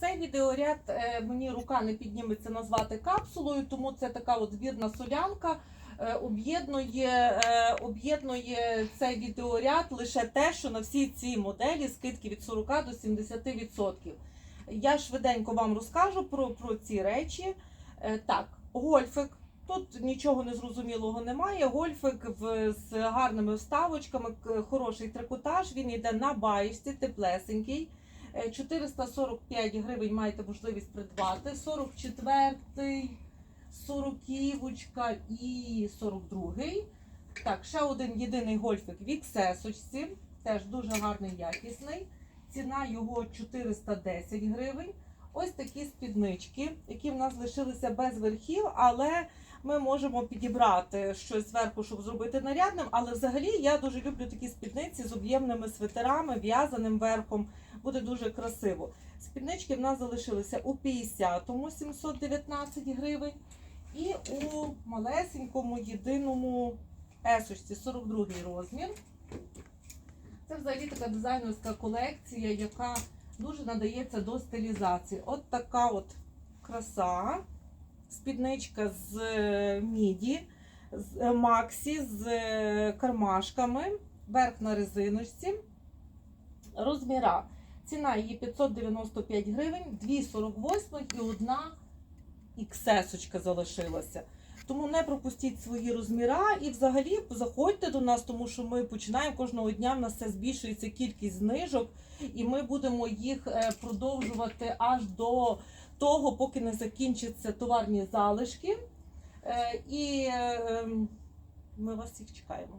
Цей відеоряд е, мені рука не підніметься назвати капсулою, тому це така от збірна солянка. е, Об'єднує, е, об'єднує цей відеоряд лише те, що на всі ці моделі скидки від 40 до 70%. Я швиденько вам розкажу про, про ці речі. Так, гольфик. Тут нічого незрозумілого немає. Гольфик в, з гарними вставочками, хороший трикотаж. Він йде на баєчці, теплесенький. Е, 445 гривень маєте можливість придбати. 44, 40 і 42. Так, ще один єдиний гольфик в XS, теж дуже гарний, якісний. Ціна його 410 гривень. Ось такі спіднички, які в нас лишилися без верхів, але ми можемо підібрати щось зверху, щоб зробити нарядним. Але взагалі я дуже люблю такі спідниці з об'ємними свитерами, в'язаним верхом. Буде дуже красиво. Спіднички в нас залишилися у 50-му 719 гривень. І у малесенькому єдиному есочці 42 розмір. Це взагалі така дизайнерська колекція, яка дуже надається до стилізації. От така от краса. Спідничка з е, міді, з е, максі, з е, кармашками, верх на резиночці. Розміра. Ціна її 595 гривень, 2,48 і одна XS залишилася. Тому не пропустіть свої розміра і взагалі заходьте до нас, тому що ми починаємо кожного дня. В нас все збільшується кількість знижок, і ми будемо їх е, продовжувати аж до того, поки не закінчаться товарні залишки. Е, І е, ем, ми вас всіх чекаємо.